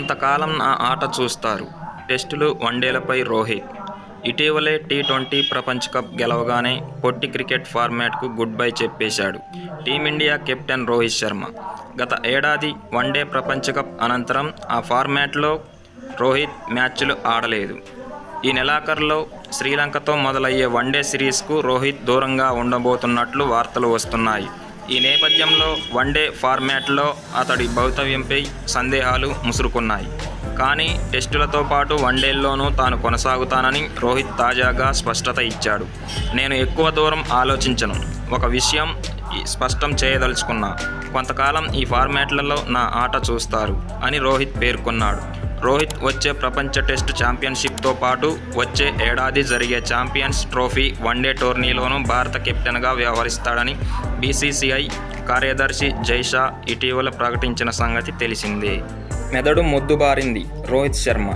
కొంతకాలం నా ఆట చూస్తారు. టెస్టులు వన్డేలపై రోహిత్. ఇటీవలే టీ ట్వంటీ ప్రపంచ కప్ గెలవగానే పొట్టి క్రికెట్ ఫార్మాట్కు గుడ్ బై చెప్పేశాడు. Team India captain Rohit Sharma. గత ఏడాది వన్డే ప్రపంచ కప్ అనంతరం ఆ ఫార్మాట్లో రోహిత్ మ్యాచ్లు ఆడలేదు. ఈ నెలాఖరులో శ్రీలంకతో మొదలయ్యే వన్డే సిరీస్కు రోహిత్ దూరంగా ఉండబోతున్నట్లు వార్తలు వస్తున్నాయి. ఈ నేపథ్యంలో వన్డే ఫార్మాట్లో అతడి భవితవ్యంపై సందేహాలు ముసురుకున్నాయి. కానీ టెస్టులతో పాటు వన్డేల్లోనూ తాను కొనసాగుతానని రోహిత్ తాజాగా స్పష్టత ఇచ్చాడు. నేను ఎక్కువ దూరం ఆలోచించను. ఒక విషయం స్పష్టం చేయదలుచుకున్నా. కొంతకాలం ఈ ఫార్మాట్లలో నా ఆట చూస్తారు అని రోహిత్ పేర్కొన్నాడు. రోహిత్ వచ్చే ప్రపంచ టెస్ట్ ఛాంపియన్షిప్తో పాటు వచ్చే ఏడాది జరిగే ఛాంపియన్స్ ట్రోఫీ వన్డే టోర్నీలోనూ భారత కెప్టెన్గా వ్యవహరిస్తాడని బీసీసీఐ కార్యదర్శి జైషా ఇటీవల ప్రకటించిన సంగతి తెలిసిందే. మెదడు మొద్దుబారింది రోహిత్ శర్మ.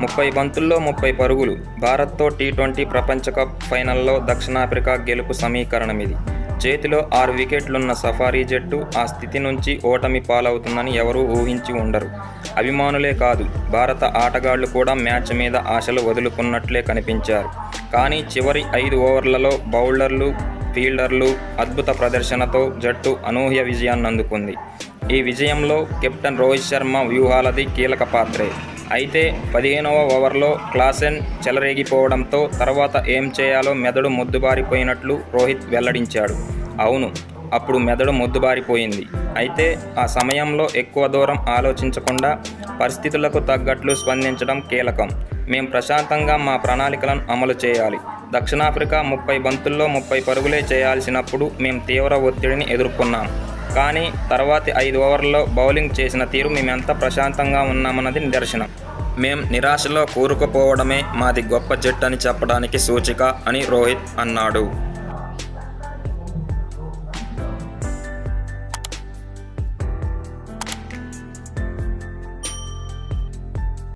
ముప్పై బంతుల్లో ముప్పై పరుగులు. భారత్తో టీ ట్వంటీ ప్రపంచ కప్ ఫైనల్లో దక్షిణాఫ్రికా గెలుపు సమీకరణం ఇది చేతిలో ఆరు వికెట్లున్న సఫారీ జట్టు ఆ స్థితి నుంచి ఓటమి పాలవుతుందని ఎవరూ ఊహించి ఉండరు. అభిమానులే కాదు భారత ఆటగాళ్ళు కూడా మ్యాచ్ మీద ఆశలు వదులుకున్నట్లే కనిపించారు. కానీ చివరి ఐదు ఓవర్లలో బౌలర్లు ఫీల్డర్లు అద్భుత ప్రదర్శనతో జట్టు అనూహ్య విజయాన్ని అందుకుంది ఈ విజయంలో కెప్టెన్ రోహిత్ శర్మ వ్యూహాలది కీలక పాత్రే. అయితే పదిహేనవ ఓవర్లో క్లాసెన్ చెలరేగిపోవడంతో తర్వాత ఏం చేయాలో మెదడు మొద్దుబారిపోయినట్లు రోహిత్ వెల్లడించాడు. అవును అప్పుడు మెదడు మొద్దుబారిపోయింది. అయితే ఆ సమయంలో ఎక్కువ దూరం ఆలోచించకుండా పరిస్థితులకు తగ్గట్లు స్పందించడం కీలకం. మేం ప్రశాంతంగా మా ప్రణాళికలను అమలు చేయాలి. దక్షిణాఫ్రికా ముప్పై బంతుల్లో ముప్పై పరుగులే చేయాల్సినప్పుడు మేము తీవ్ర ఒత్తిడిని ఎదుర్కొన్నాం. కానీ తర్వాతి ఐదు ఓవర్లలో బౌలింగ్ చేసిన తీరు మేమెంత ప్రశాంతంగా ఉన్నామన్నది నిదర్శనం. మేం నిరాశలో కూరుకుపోవడమే మాది గొప్ప జట్టు అని చెప్పడానికి సూచిక అని రోహిత్ అన్నాడు.